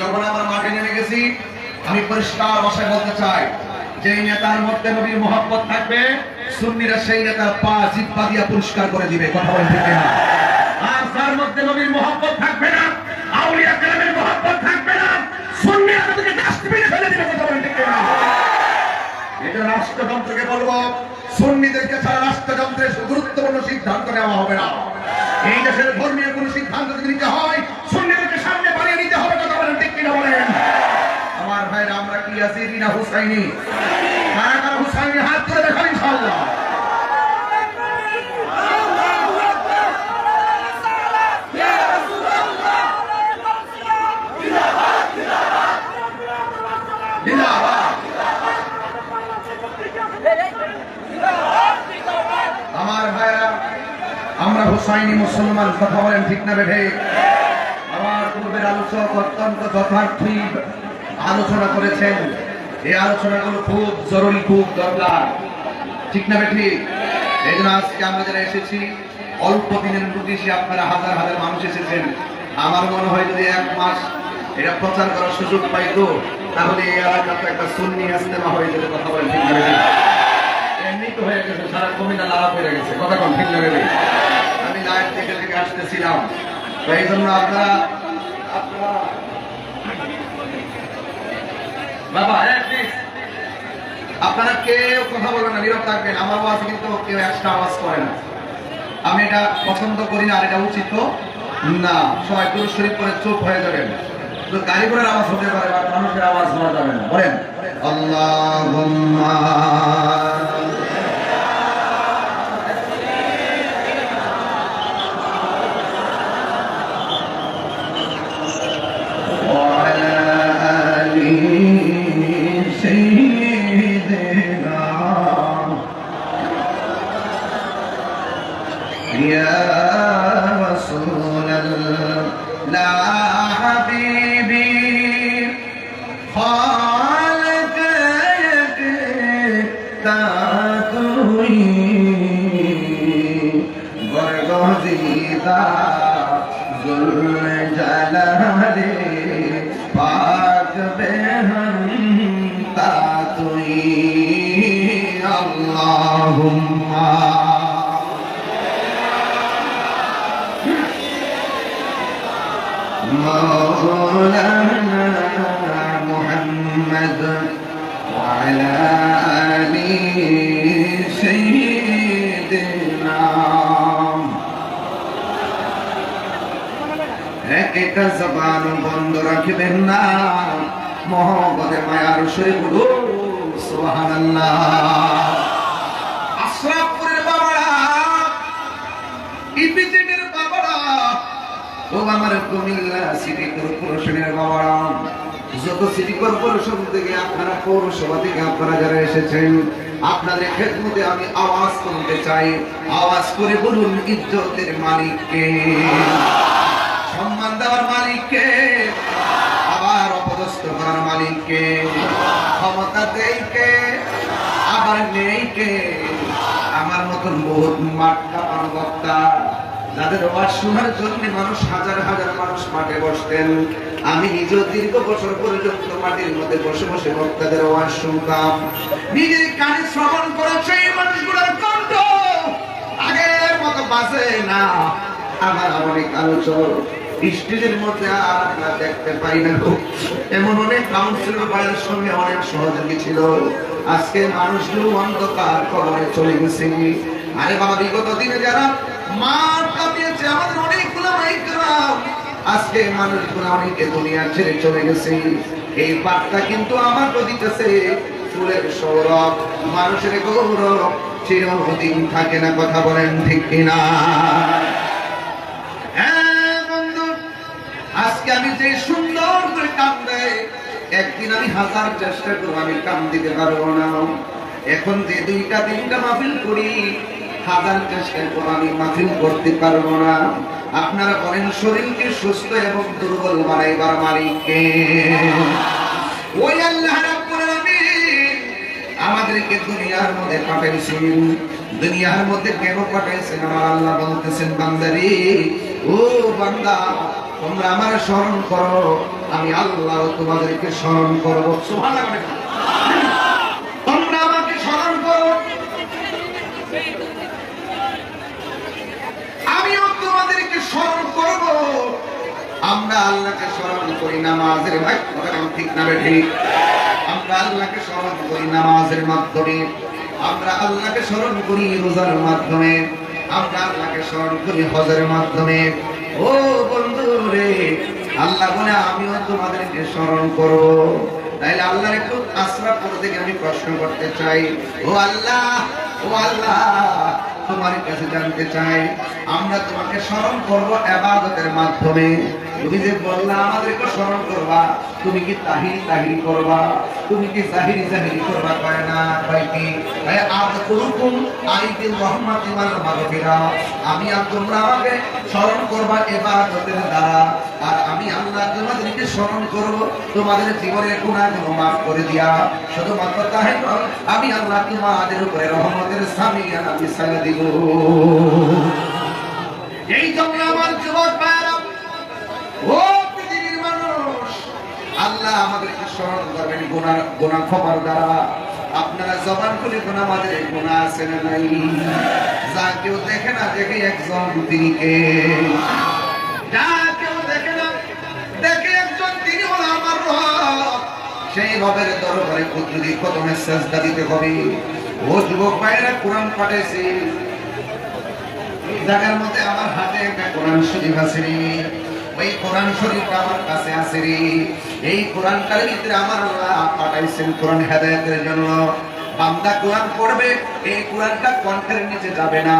যখন আমরা মাঠে নেমে গেছি, আমি পরিষ্কার ভাষায় বলতে চাই নেতার মধ্যে নবীর থাকবে, সুন্নিরা সেই নেতার পা জিব্বা দিয়া পরিষ্কার করে দিবে, কথা না আর মধ্যে নবীর থাকবে না, আউলিয়া মহব্বত থাকবে না, সুন্নিরা তাদেরকে ডাস্টবিনে ফেলে দিবে, কথা না এটা বলব, সুন্নিদেরকে ছাড়া গুরুত্বপূর্ণ সিদ্ধান্ত নেওয়া হবে না। এই দেশের ধর্মীয় কোন সিদ্ধান্ত যদি নিতে হয় বলেন। আমার ভাইরা, আমরা কি আছি? বিনা হুসাইনি। কারা কারা হুসাইনি হাত করে দেখান ইনশাআল্লাহ। আমার ভাইরা, আমরা হুসাইনি মুসলমান, কথা বলেন ঠিক না বেঠে আমার আলোচক অত্যন্ত যথার্থই আলোচনা করেছেন। এই আলোচনাগুলো খুব জরুরি খুব দরকার। ঠিক না বেঠি? এই জন্য আজকে আমরা যারা এসেছি অল্প দিনের নোটিশে আপনারা হাজার হাজার মানুষ এসেছেন। আমার মনে হয় যদি এক মাস এটা প্রচার করার সুযোগ পাইতো তাহলে এই এলাকাতে একটা সুন্নি আস্তেমা হয়ে যেতে কথা বলেন ঠিক না? এমনি তো হয়ে গেছে সারা কমিটা লাভ হয়ে গেছে কথা কম ঠিক লাগে আমি লাইভ থেকে থেকে আসতেছিলাম। তো এই জন্য আপনারা আপনারা কেউ কথা বলবেন না, নীরব থাকবেন। আমার আওয়াজ কিন্তু কেউ এক্সট্রা আওয়াজ করে না। আমি এটা পছন্দ করি না, আর এটা উচিত না। সবাই পুরুষ শরীফ করে চুপ হয়ে যাবেন। ঘোড়ার আওয়াজ হতে পারে, বা মানুষের আওয়াজ শোনা যাবে না। বলেন, আল্লাহুম্মা গর্গজিতা জুল জালালে পাক বেহন্তা তুই আল্লাহুম্মা مولانا محمد وعلى آل سيدنا একটা জবান বন্ধ রাখবেন না। মহব্বতে মায়ার শরীফ সুবহানাল্লাহ। আশরাফপুরের বাবারা, ইপিজেডের বাবারা, ও আমার কুমিল্লা সিটি কর্পোরেশনের বাবারা, যত সিটি কর্পোরেশন থেকে আপনারা পৌরসভা থেকে আপনারা যারা এসেছেন, আপনাদের খেদমতে আমি আওয়াজ করতে চাই। আওয়াজ করে বলুন, ইজ্জতের মালিককে। দেওয়ার মালিককে। আবার অপদস্থ করার মালিককে। ক্ষমতা দেই কে আবার নেই কে আমার মতন বহুত মাঠটা বক্তা যাদের ওয়াজ শোনার জন্য মানুষ হাজার হাজার মানুষ মাঠে বসতেন, আমি নিজেও দীর্ঘ বছর পর্যন্ত মাটির মধ্যে বসে বসে বক্তাদের ওয়াজ শুনতাম। নিজের কানে শ্রবণ করা সেই মানুষগুলোর কণ্ঠ। আগের মতো বাজে না। আমার অনেক আলোচক স্টেজের মধ্যে আর আমরা দেখতে পাই না। এমন অনেক কাউন্সিলর ভাইয়ের সঙ্গে অনেক সহযোগী ছিল। আজকে মানুষগুলো অন্ধকার কবরে চলে গেছে। আরে বাবা, বিগত দিনে যারা মাঠ কাঁপিয়েছে, আমাদের অনেকগুলো আজকে মানুষগুলো অনেকে দুনিয়া ছেড়ে চলে গেছে। এই বার্তা কিন্তু আমার দিতেছে ফুলের সৌরভ, মানুষের গৌরব, চিরদিন থাকে না, কথা বলেন ঠিক কিনা? আজকে আমি যে সুন্দর করে কাম দেয় একদিন আমি হাজার চেষ্টা করব, আমি কাম দিতে পারব না। এখন যে দুইটা তিনটা মাহফিল করি, হাজার চেষ্টা করব, আমি মাহফিল করতে পারব না। আপনারা বলেন, শরীরকে সুস্থ এবং দুর্বল বানাইবার মালিককে। ওই আল্লাহ আমাদেরকে দুনিয়ার মধ্যে পাঠাইছেন। দুনিয়ার মধ্যে কেন পাঠাইছেন? আমার আল্লাহ বলতেছেন, বান্দারি, ও বান্দা তোমরা আমার স্মরণ করো, আমি আল্লাহ তোমাদেরকে স্মরণ করব। তোমরা আমাকে স্মরণ করো। আমিও তোমাদেরকে স্মরণ করব। আমরা আল্লাহকে স্মরণ করি নামাজের ভাই ঠিক না ঠিক? আমরা আল্লাহকে স্মরণ করি নামাজের মাধ্যমে। আমরা আল্লাহকে স্মরণ করি রোজার মাধ্যমে। আমরা আল্লাহকে স্মরণ করি হজের মাধ্যমে। ও বন্ধু রে। আল্লাহ বলে, আমিও তোমাদেরকে স্মরণ করব। তাইলে আল্লাহর একটু আশ্রয় করে থেকে আমি প্রশ্ন করতে চাই। ও আল্লাহ ও আল্লাহ, তোমার কাছে জানতে চাই, আমরা তোমাকে স্মরণ করব এবাদতের মাধ্যমে। আমাদেরকে স্মরণ করবা আমি আল্লাহ তোমাদের গুনাহগুলো মাফ করে দিয়া। শুধুমাত্র তাই আমি আল্লাহ তোমাদের উপরে রহমতের সালা দিব। এই জন্য আমার যুবক ভাইরা আল্লাহ আমাদেরকে স্মরণ করবেন গুনাহ গুনাহ ক্ষমার দ্বারা। আপনারা জবান খুলে কোন আমাদের গুণা আছে না নাই? যা কেউ দেখে না, দেখে একজন তিনি কে যা কেউ দেখে না, দেখে দিতে হবে। ও যুবক ভাইরা কোরআন পাঠাইছে। জায়গার মধ্যে আমার হাতে একটা কোরআন শরীফ আছে ওই কোরআন শরীফটা আমার কাছে আছে রে। এই কোরআনটার ভিতরে আমার আল্লাহ পাঠাইছেন কোরআন হেদায়েতের জন্য। বান্দা কোরআন পড়বে, এই কোরআনটা কণ্ঠের নিচে যাবে না।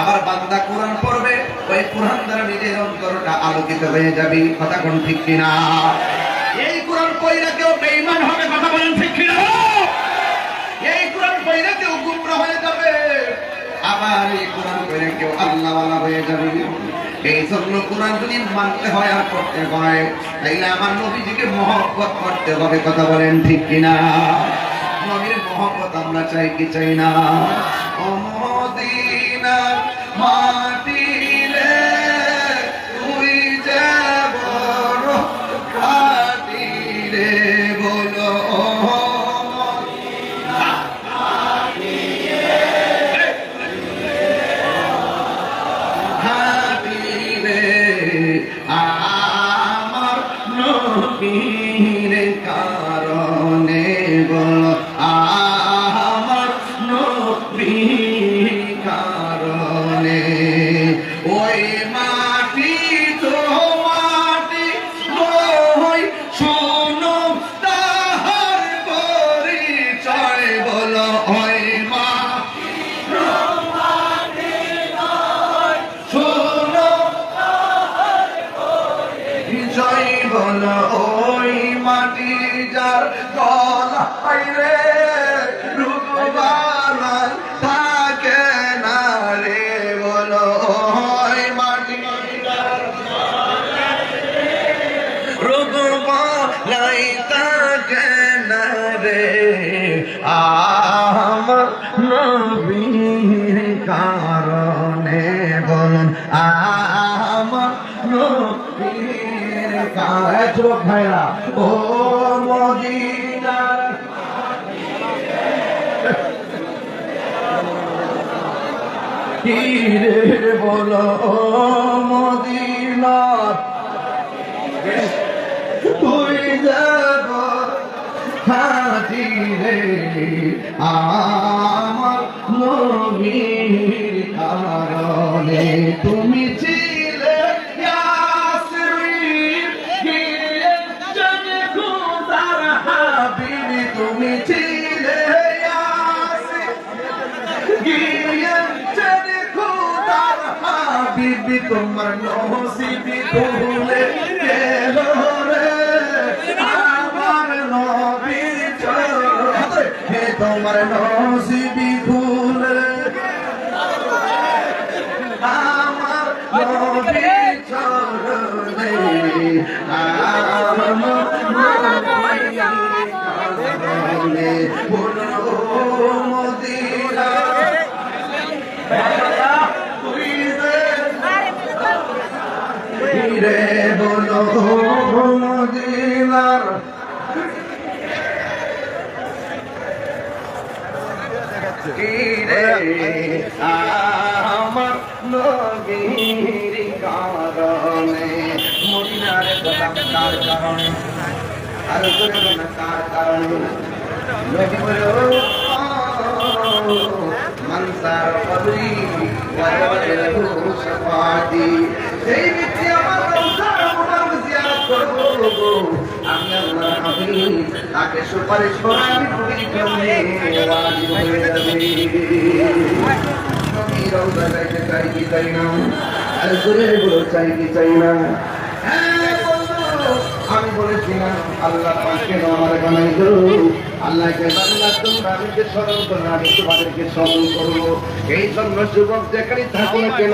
আবার বান্দা কোরআন পড়বে, ওই কোরআন দ্বারা নিজের অন্তরটা আলোকিত হয়ে যাবে। কথা কোন ঠিক কিনা? এই কোরআন পড়লে কেউ বেঈমান হবে, কথা বলেন ঠিক কিনা? এই কোরআন পড়লে কেউ গুমরা হয়ে যাবে। আবার এই কোরআন পড়ে কেউ আল্লাহওয়ালা হয়ে যাবে। এই জন্য কোরআন যদি মানতে হয় আর করতে হয়, তাইলে আমার নবীজিকে মহব্বত করতে হবে, কথা বলেন ঠিক কিনা? নবীর মহব্বত আমরা চাই কি চাই না? ও মদিনার যুবক ভাইরা ও মদিনার তীরে বলো ও মদিনার। তুই যাব হাতি রে আমার নবীর কারণে তুমি হাবিবি, তোমার নসিবি ভুলে গেল রে আমার নবীর হে তোমার নসিবি ভুলে আমার নবীর চরণে আমার নবীর চরণে বলো মদিনা তুই যে রে বলো মদিনা আমার নবীর কারণে মদিনার তার কারণে সেই ব্যক্তি আমার কাউসার মুবারক জিয়ারত করব আমি আল্লাহ হাফিজ তাকে সুপারিশ করে আমি পবিত্র হয়ে ওয়াজিব হয়ে যাবে চাই কি চাই না? আর জোরে বলো, চাই কি চাই না? হ্যাঁ আল্লাহ আমার স্মরণ করব। না কেন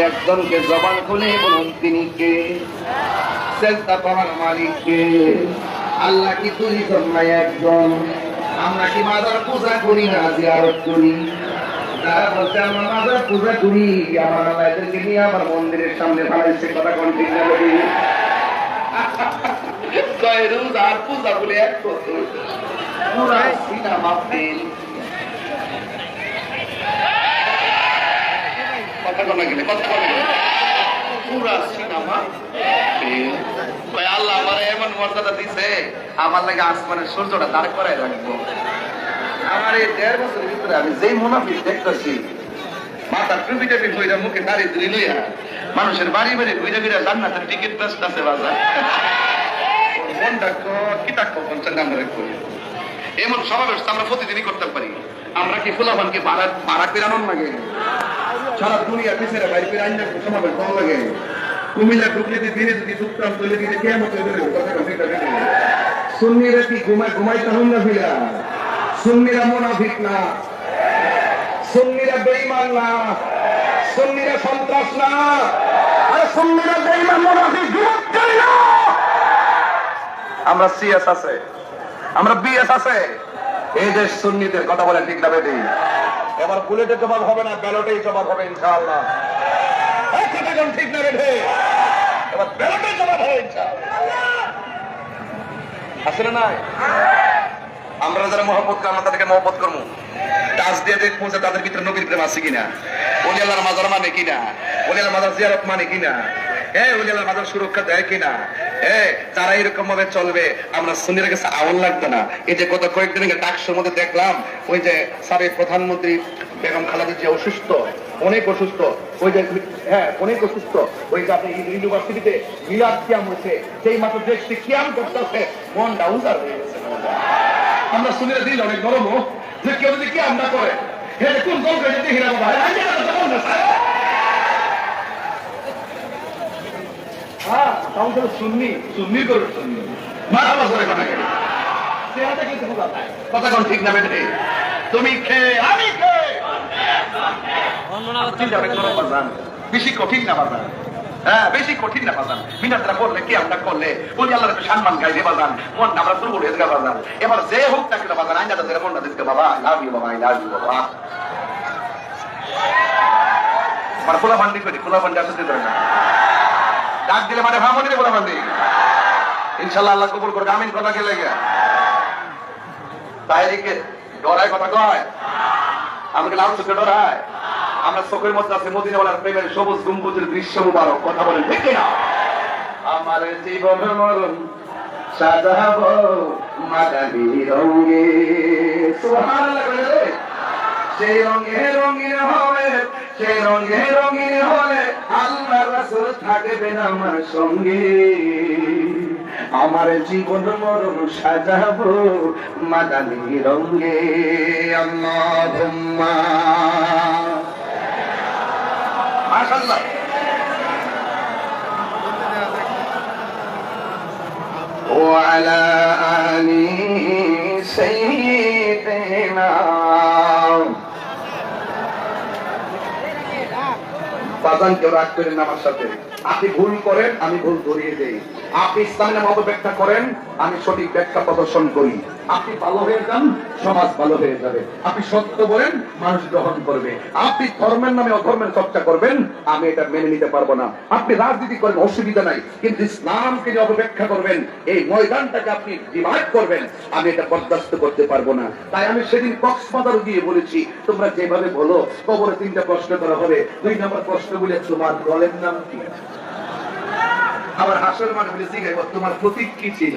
একজনকে, জবান খুলে বলুন, তিনি কে? চেষ্টা পাওয়ার মালিক কে? আল্লাহ কি তুই জন্মায় একজন? আমরা কি মাদার পূজা করি না, জিয়ারত করি? তারা বলছে, আমার পূজা করি। আমার আল্লাহ নিয়ে আমার মন্দিরের সামনে ভাড়াইছে কথা কয় আল্লাহ আমার এমন মর্যাদা দিছে, আমার লাগে আসমানের সূর্যটা দাঁড় করায় রাখব। আমার এই দেড় বছরের ভিতরে আমি যেই মুনাফিক দেখতেছি মাথার টুপি টাপি হইরা মুখে দাড়ি ধরে লইয়া মানুষের বাড়ি বাড়ি ঘুরে ঘুরে জান্নাতের টিকিট বেস্ট আছে বাজার। মনটা কিতা কখন আমরা করি এমন সমাবেশ আমরা প্রতিদিনই করতে পারি। আমরা কি ফুলাবানকে ভাড়া ভাড়া পেরানোর লাগে? সারা দুনিয়া পিছনে বাইরে সমাবেশ কম লাগে। কুমিল্লা যদি তুলে দিলে সুন্নিরা কি ঘুমায় ঘুমাইতে হন না ফিরা সুন্নিরা মুনাফিক না। সুন্নিরা বেঈমান না সুন্নিরা সন্ত্রাস না। আরে সুন্নিরা বেঈমান মুনাফিক যুবক না। আমরা সিএস আছে আমরা বিএস আছে। এই দেশ সুন্নিদের কথা বলে ঠিক না বেদি এবার বুলেটের জবাব হবে না ব্যালটেই জবাব হবে ইনশাআল্লাহ। এই কথা কোন ঠিক না বেদে এবার ব্যালটের জবাব হবে ইনশাআল্লাহ। আসলে নাই? আমরা যারা মহব্বত করব তাদেরকে মহব্বত করব। টাচ দিয়ে দেখব যে তাদের ভিতরে নবীর প্রেম আছে কিনা। অলিয়ালার মাজার মানে কিনা? অলিয়ালার মাজার জিয়ারত মানে কিনা? আমরা দেখলাম, ওই যে প্রধানমন্ত্রী বেগম যে অসুস্থ, অনেক অসুস্থ। ওই যে হ্যাঁ অনেক অসুস্থ। ওই যে আপনি ইউনিভার্সিটিতে মিলাদ কিয়াম হয়েছে। সেই মাত্র দেখছি কিয়াম করতেছে আমরা শুনে দিল অনেক গরম যে কেউ যদি কি আমরা করে হে কোন দল করে দেখি না বাবা? আমি জানি না তখন না স্যার। হ্যাঁ তাও তো শুননি শুননি করে শুননি মাথা বসরে কথা কেন চেহারা দেখলে তো বোঝা কথা কোন ঠিক না বেটে? তুমি খে আমি খে। চিন্তা করে বেশি কঠিন না বাজান হ্যাঁ বেশি কঠিন না, বাজান। মিনাতরা করলে কি আমরা করলে? বলি আল্লাহর একটা সম্মান গাইবে, বাজান। মন আমরা দুর্বল হয়ে যাবে বাজান। এবার যে হোক না কেন, বাজান, আইনা তাদের মনটা দিতে বাবা, আই লাভ ইউ, বাবা, আই লাভ ইউ, বাবা। মানে খোলা বান্ডি করি, খোলা বান্ডি আসতে দেবে না। ডাক দিলে মানে ভাবনি রে খোলা বান্ডি ইনশাল্লাহ আল্লাহ কবুল করবে আমিন, কথা কে লেগে। তাইরিকে ডরায় কথা কয়? আমাকে লাভ চোখে ডরায় আমরা চোখের মধ্যে আছে মদিনাওয়ালার প্রেমের সবুজ গম্বুজের দৃশ্য মুবারক, কথা বলেন, ঠিক না আমার জীবন মরণ রঙে। রঙে রঙিন হবে রঙে রঙিন আল্লাহ আমার সঙ্গে। আমার জীবন মরণ সাজাবো মাদানি রঙে। আল্লাহুম্মা মাশাআল্লাহ وعلى آل سيدنا বাজান কেউ রাগ করেন না আমার সাথে আপনি ভুল করেন আমি ভুল ধরিয়ে দেই আপনি ইসলামের মতো ব্যাখ্যা করেন আমি সঠিক ব্যাখ্যা প্রদর্শন করি আপনি ভালো হয়ে যান, সমাজ ভালো হয়ে যাবে। আপনি সত্য বলেন, মানুষ গ্রহণ করবে। আপনি ধর্মের নামে অধর্মের চর্চা করবেন, আমি এটা মেনে নিতে পারব না। আপনি রাজনীতি করেন অসুবিধা নাই। কিন্তু ইসলামকে যে অপব্যাখ্যা করবেন, এই ময়দানটাকে আপনি ডিভাইড করবেন, আমি এটা বরদাস্ত করতে পারব না। তাই আমি সেদিন কক্সবাজার গিয়ে বলেছি, তোমরা যেভাবে বলো, কবরে তিনটা প্রশ্ন করা হবে। দুই নম্বর প্রশ্ন বলে, তোমার দলের নাম কি? আবার হাসর মাঠ বলে তোমার প্রতীক কি ছিল?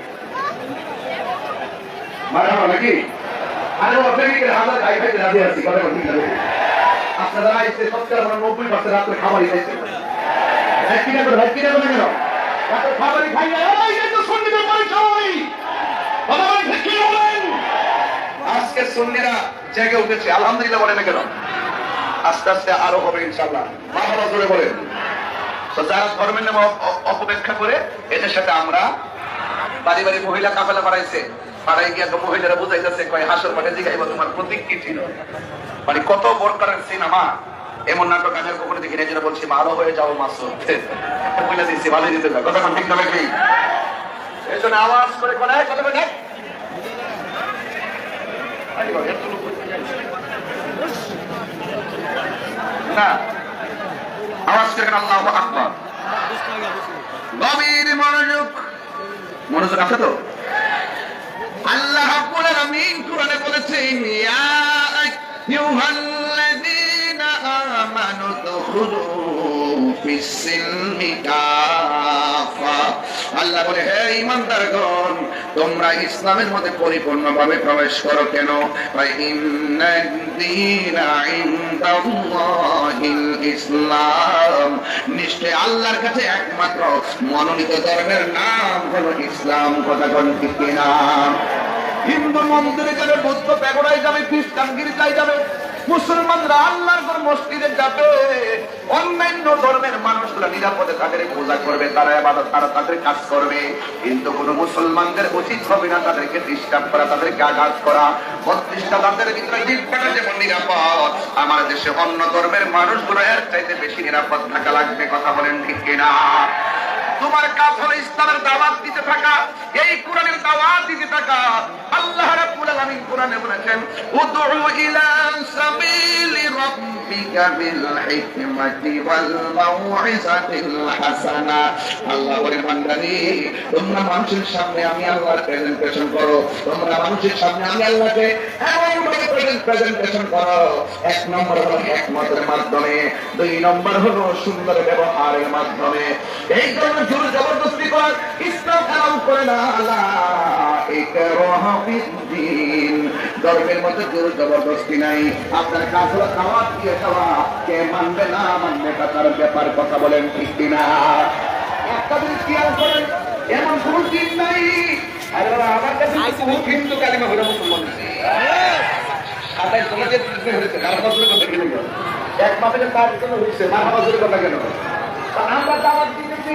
গো মারা নাকি? আরে ও আপনি কি হাজার গাই খাইতে রাজি আছি? কথা বলতে গেলে আপনারা আইসে সত্তর আমরা নব্বই পার্সেন্ট রাত্রে খাবারই খাইছে ভাই কিনা করে ভাই কিনা করে খাবারই খাই না। এই তো সন্নিদের পরিচয় কথা বলেন, ঠিক কি বলেন? আজকে সন্নিরা জেগে উঠেছে। আলহামদুলিল্লাহ বলেন না কেন? আস্তে আস্তে আরও হবে ইনশাল্লাহ বাবা জোরে বলেন তো যারা ধর্মের নামে অপ- অপ- অপব্যাখ্যা করে, এদের সাথে আমরা বাড়ি বাড়ি মহিলা কাফেলা বাড়াইছে পাড়ায় মহিলারা কয়, হাসর মাঠে তোমার প্রতীক কি ছিল? মানে কত সিনেমা। এমন নাটক আমি দেখি না যেটা বলছি, ভালো হয়ে যাও বলে দিচ্ছি ভালো দিতে না কথা ঠিক না আওয়াজ করে কোন কথা বলে না। আওয়াজ করে আল্লাহ আকবর? গভীর মনোযোগ। মনোযোগ আছে তো? আল্লাহ রাব্বুল আলামিন কোরআনে বলেছেন ইয়া আইয়ুহাল্লাযীনা আমানু দুখুলু ফিস সিলমি কাফা। আল্লাহ বলে, হে ঈমানদারগণ, তোমরা ইসলামের মধ্যে পরিপূর্ণভাবে প্রবেশ করো কেন? ইসলাম। নিশ্চয় আল্লাহর কাছে একমাত্র মনোনীত ধর্মের নাম হলো ইসলাম, কথা ঠিক কিনা? হিন্দু মন্দিরে যাবে, বৌদ্ধ প্যাগোড়ায় যাবে, খ্রিস্টান গির্জায় যাবে। মুসলমানরা আল্লাহর ঘর মসজিদে যাবে। অন্যান্য ধর্মের মানুষগুলো নিরাপদে তাদের পূজা করবে, তারা আবার তারা তাদের কাজ করবে। কিন্তু কোন মুসলমানদের উচিত হবে না তাদেরকে ডিস্টার্ব করা, তাদেরকে আঘাত করা। বত্রিশটা তাদের ভিতরে যেমন নিরাপদ। আমার দেশে অন্য ধর্মের মানুষগুলো এর চাইতে বেশি নিরাপদ থাকা লাগবে, কথা বলেন ঠিক কিনা? তোমার কাজ হলো ইসলামের দাওয়াত দিতে থাকা, এই কোরআনের দাওয়াত দিতে থাকা। আল্লাহ রাব্বুল আলামিন কোরআনে বলেছেন, উদউ ইলা সাবিলি রাব্বিকা বিল হিকমাতি ওয়াল মাউইজাতিল হাসানা। আল্লাহ তোমরা মানুষের সামনে আমি আল্লাহর প্রেজেন্টেশন করো। তোমরা মানুষের সামনে আমি আল্লাহকে এমন ভাবে প্রেজেন্টেশন করো। এক নম্বর হলো হিকমতের মাধ্যমে, দুই নম্বর হলো সুন্দর ব্যবহারের মাধ্যমে। এই জন্য জোর জবরদস্তি কর, ইসলাম এলাম করে না ধর্মের মধ্যে জোর জবরদস্তি নাই। আপনার কাজ হলো খাওয়া দিয়ে খাওয়া, কে মানবে না মানবে তার ব্যাপার কথা বলেন ঠিক কিনা? একটা জিনিস খেয়াল করেন, এমন কোন দিন নাই। আমার কাছে তোমাদের হয়েছে আমরা দাওয়াত দিতেছি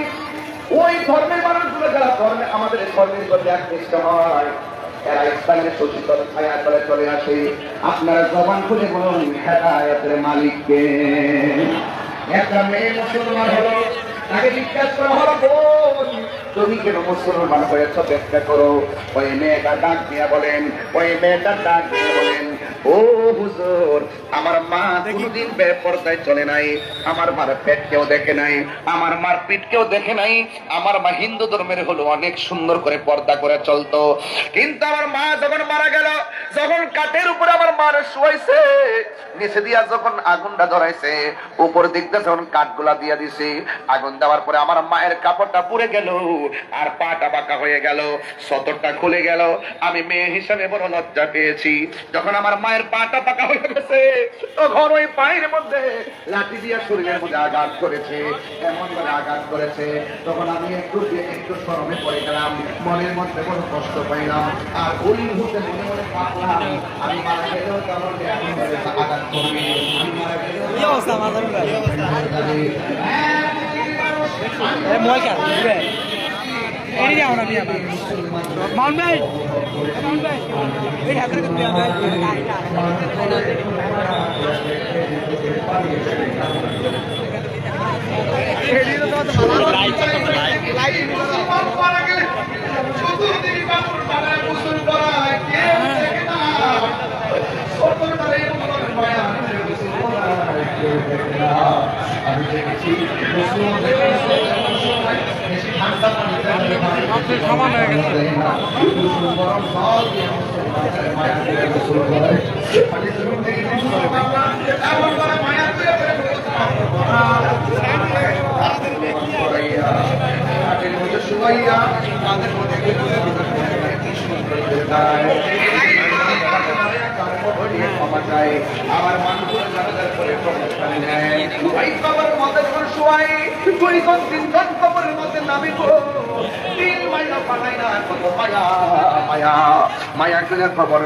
ওই ধর্মের মানুষগুলো যারা ধর্মে আমাদের ধর্মের প্রতি আকৃষ্ট হয়। চলে আসে। খুলে বলুন মুসলমান হয়েছ? ব্যাখ্যা করো। ওই মেয়েটা ডাক দিয়া বলেন, ওই মেয়েটা ডাক দিয়া বলেন ও হুজুর আমার মা কোনদিন বেপরদায় চলে নাই। আমার মার পেট কেউ দেখে নাই আমার মার পিঠ কেউ দেখে নাই। আমার মা হিন্দু ধর্মের হলো অনেক সুন্দর করে পর্দা করে চলতো। কিন্তু আমার মা যখন মারা গেল যখন কাঠের উপরে আমার মার শুয়াইছে নিচে দিয়া যখন আগুনটা ধরাইছে উপর দিকটা যখন কাঠগুলা দিয়া দিছে আগুন দেওয়ার পরে আমার মায়ের কাপড়টা পুড়ে গেল আর পাটা বাঁকা হয়ে গেল সতরটা খুলে গেল। আমি মেয়ে হিসাবে বড় লজ্জা পেয়েছি। যখন আমার আমার মায়ের পাটা পাকা হয়ে গেছে। তখন ওই পায়ের মধ্যে লাঠি দিয়ে শরীরের মধ্যে আঘাত করেছে এমন করে আঘাত করেছে। তখন আমি একটু একটু শরমে পড়ে গেলাম মনের মধ্যে কোনো কষ্ট পাইলাম। আর ওই মুহূর্তে মনে মনে ভাবলাম আমি মারা গেলেও এখন আঘাত করবে? আমি মারা গেলেও মোবাইল দিবে? যাও না বিয়া ভাই। মাউন ভাই এ, ভাই এই হাতের কাছে বিয়া ভাই। লাইট লাইট মুসলমান মারা গেলে চতুর্দিকে বাবুর পাড়ায় মুসল করায় কে দেখে না সত্তর বারে মুসলমান মায়া মুসল করায় কেউ দেখে না আমি দেখেছি মুসলমানদের বেশি ঠান্ডা পানিতে আপনি সমান হয়ে গেছে। গরম জল দিয়ে মুসলমানদের মায়া দিয়ে গোসল করায়। পানি জমিন থেকে মুসলমানরা এমন করে মায়া দিয়ে করাইয়া, হাতের মধ্যে শুয়াইয়া, কাঁধের মধ্যে গেঁথে সুন্দর করে দাঁড়ায়। ক্ষমা চায়। আবার মানুষের জানাজার করে ক্ষমা নেয়। ওই মধ্যে শুয়াই, মধ্যে মায়া,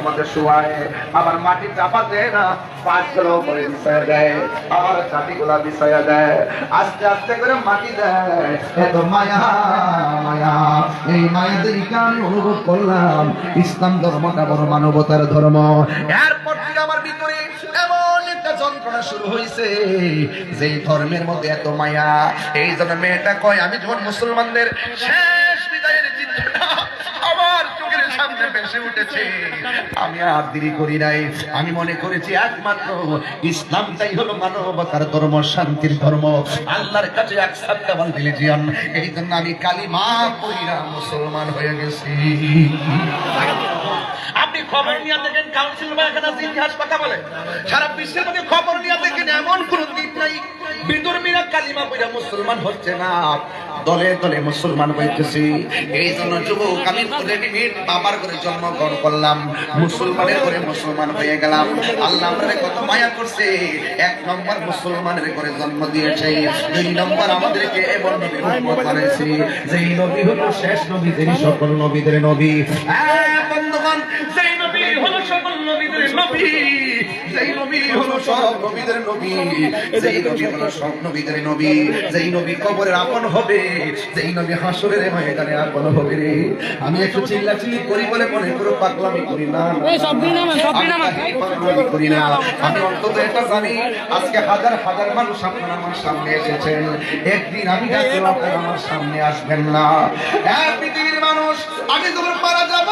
মধ্যে শুয়ায়। আবার মাটি চাপা দেয় না পাঁচগুলো করে বিছায়া দেয়। আবার ছাতিগুলা বিছায়া দেয়। আস্তে আস্তে করে মাটি দেয়। এত মায়া মায়া এই আমি অনুভব করলাম ইসলাম ধর্মটা বড় মানবতার ধর্ম। এরপর থেকে আমার ভিতরে এমন একটা যন্ত্রণা শুরু হয়েছে যে ধর্মের মধ্যে এত মায়া। এই জন্য মেয়েটা কয় আমি যখন মুসলমানদের বিদায়ের চিন্তাটা আমার চোখের সামনে ভেসে উঠেছে। আমি আর দেরি করি নাই। আমি মনে করেছি একমাত্র ইসলামটাই হলো মানবতার ধর্ম, শান্তির ধর্ম। আল্লাহর কাছে একসাথে রিলিজিয়ন এই জন্য আমি কালিমা পড়িয়া মুসলমান হয়ে গেছি। আপনি খবর নিয়ে দেখেন কাউন্সিল ইতিহাস কথা বলে। সারা বিশ্বের মধ্যে খবর নিয়ে দেখেন, এমন কোন দিন নাই। বিদর্মীরা কালিমা পড়িয়া মুসলমান হচ্ছে না। দলে দলে মুসলমান হইতেছি। এই জন্য যুবক, আমি বাবার করে জন্মগ্রহণ করলাম, মুসলমানের করে মুসলমান হয়ে গেলাম। আল্লাহ কত মায়া করছে। এক নম্বর মুসলমানের করে জন্ম দিয়েছে, দুই নম্বর আমাদেরকে এমন নবী করেছে যেই নবী হলো শেষ নবী যিনি সকল নবীদের নবী। হ্যাঁ, নবী হলো সকল নবীদের নবী। যেই নবী হলো সব নবীদের নবী। যেই নবী হলো সব নবীদের নবী। যেই নবী কবরের আপন হবে। যেই নবী হাসরের ময়দানে আপন হবে রে। আমি একটু চিল্লা চিল্লি করি বলে মনে করো পাগলামি করি না। পাগলামি করি না। আমি অন্তত এটা জানি আজকে হাজার হাজার মানুষ আপনারা আমার সামনে এসেছেন। একদিন আমি ডাকলেও আপনারা আমার সামনে আসবেন না। এক পৃথিবীর মানুষ আমি যখন মারা যাব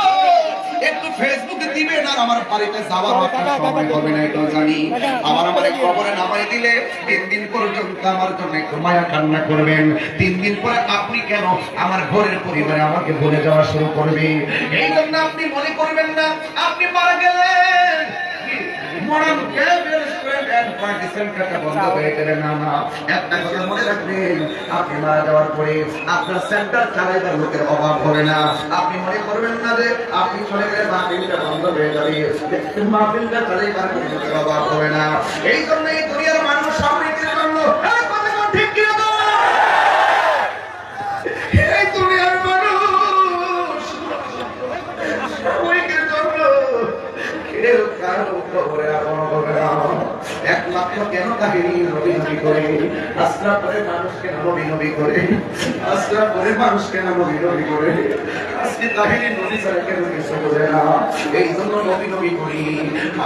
একটু ফেসবুকে দিবেন আর আমার বাড়িতে যাওয়ার আপনার সময় হবে না এটাও জানি। আমার আমার কবরে নামাই দিলে তিন দিন পর্যন্ত আমার জন্য ঘুমায়া কান্না করবেন। তিন দিন পরে আপনি কেন আমার ঘরের পরিবারে আমাকে ভুলে যাওয়া শুরু করবে এই জন্য আপনি মনে করবেন না আপনি মারা গেলেন। মরণ কে মারা যাওয়ার পরে আপনার সেন্টার চালাইবার অভাব হবে না। আপনি মনে করবেন না যে আপনি বন্ধ হয়ে যাবে। মাহফিলটা চালাইবার অভাব হবে না। মানুষ সমৃদ্ধির জন্য এই কথা কোন ঠিক কিনা বল? এই দুনিয়ার মানুষ সাময়িকের জন্য কেউ কারও খবরে আপন হবে না। একমাত্র কেন কাহিনী নবী নবী করে? আশ্রা করে মানুষ নবী নবী করে। আশ্রা করে মানুষ নবী নবী করে। আজকে কেন এই জন্য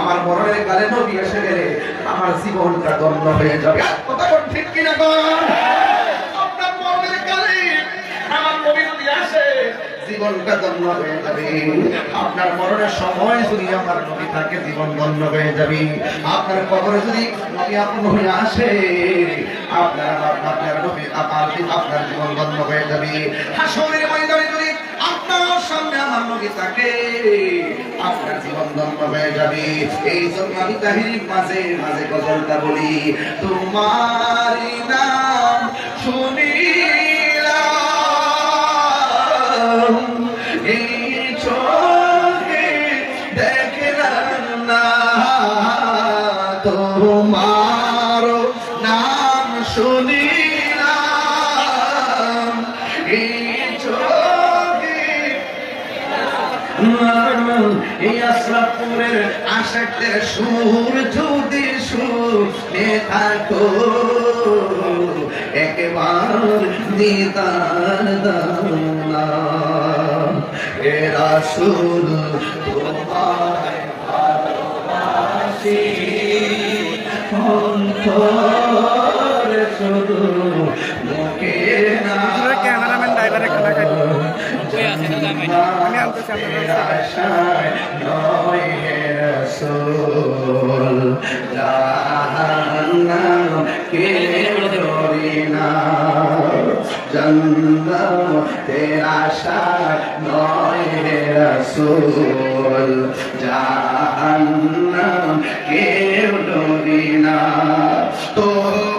আমার মরণের কালে নবী এসে গেলে আমার জীবনটা দণ্ড হয়ে যাবে। কথা ঠিক কিনা কর আপনার মরণের কালে আমার নবী নবী আসে জীবনটা ধন্য হয়ে যাবে। আপনার মরণের সময় যদি আমার নবী থাকে, জীবন ধন্য হয়ে যাবে। আপনার কবরে যদি আসে, আপনার আপনার নবী আপনার আপনার জীবন ধন্য হয়ে যাবে। মাঝে মাঝে গজলটা বলি, তোমার নাম এই আশাকদের সুর যদি শুনে থাকো। একবার দিদার দানা এ রাসূল তোমায় ভালোবাসি। অন্তরে শুধু মুখে না ক্যামেরাম্যান ড্রাইভারে খাই আমি আনতেছি আপনার জাহান্নাম কে ডরি না জন্নতের আশায় নয় হে রাসূল জাহান্নাম কে ডরি না তোমার